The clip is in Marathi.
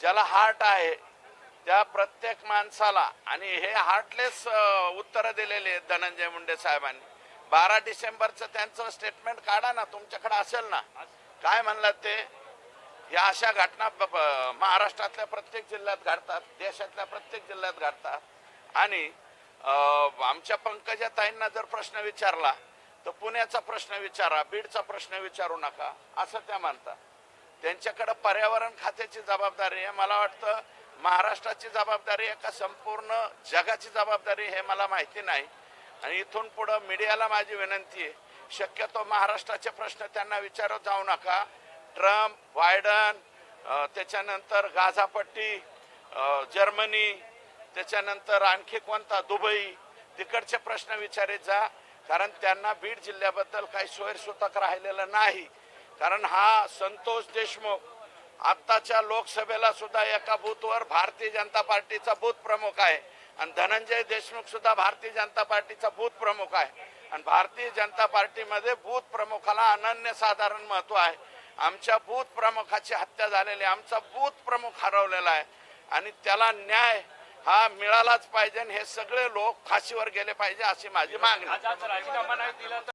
ज्याला हार्ट आहे त्या प्रत्येक माणसाला आणि हे हार्टलेस उत्तर दिलेले आहेत धनंजय मुंडे साहेबांनी. बारा डिसेंबरचं त्यांचं स्टेटमेंट काढा ना तुमच्याकडे असेल ना. काय म्हणलं ते? या अशा घटना महाराष्ट्रातल्या प्रत्येक जिल्ह्यात घडतात देशातल्या प्रत्येक जिल्ह्यात घडतात. आणि आमच्या पंकजा ताईंना जर प्रश्न विचारला तर पुण्याचा प्रश्न विचारा बीडचा प्रश्न विचारू नका असं त्या म्हणतात. त्यांच्याकडं पर्यावरण खात्याची जबाबदारी आहे. मला वाटतं महाराष्ट्राची जबाबदारी आहे का संपूर्ण जगाची जबाबदारी हे मला माहिती नाही. आणि इथून पुढं मीडियाला माझी विनंती आहे शक्यतो महाराष्ट्राचे प्रश्न त्यांना विचारत जाऊ नका. ट्रम्प बायडन त्याच्यानंतर गाझापट्टी जर्मनी त्याच्यानंतर आणखी कोणता दुबई तिकडचे प्रश्न विचारित जा. कारण त्यांना बीड जिल्ह्याबद्दल काही सोयरसूतक राहिलेलं नाही. कारण हा संतोष देशमुख आत्ताच्या लोकसभेला सुद्धा एका बूथवर भारतीय जनता पार्टीचा बूथ प्रमुख आहे. आणि धनंजय देशमुख सुद्धा भारतीय जनता पार्टीचा बूथ प्रमुख आहे. आणि भारतीय जनता पार्टीमध्ये बूथ प्रमुखाला अनन्यसाधारण महत्त्व आहे. आमच्या बूथ प्रमुखाची हत्या झालेली आमचा बूथ प्रमुख हरवलेला आहे. आणि त्याला न्याय हा मिळालाच पाहिजे आणि हे सगळे लोक फाशीवर गेले पाहिजे अशी माझी मागणी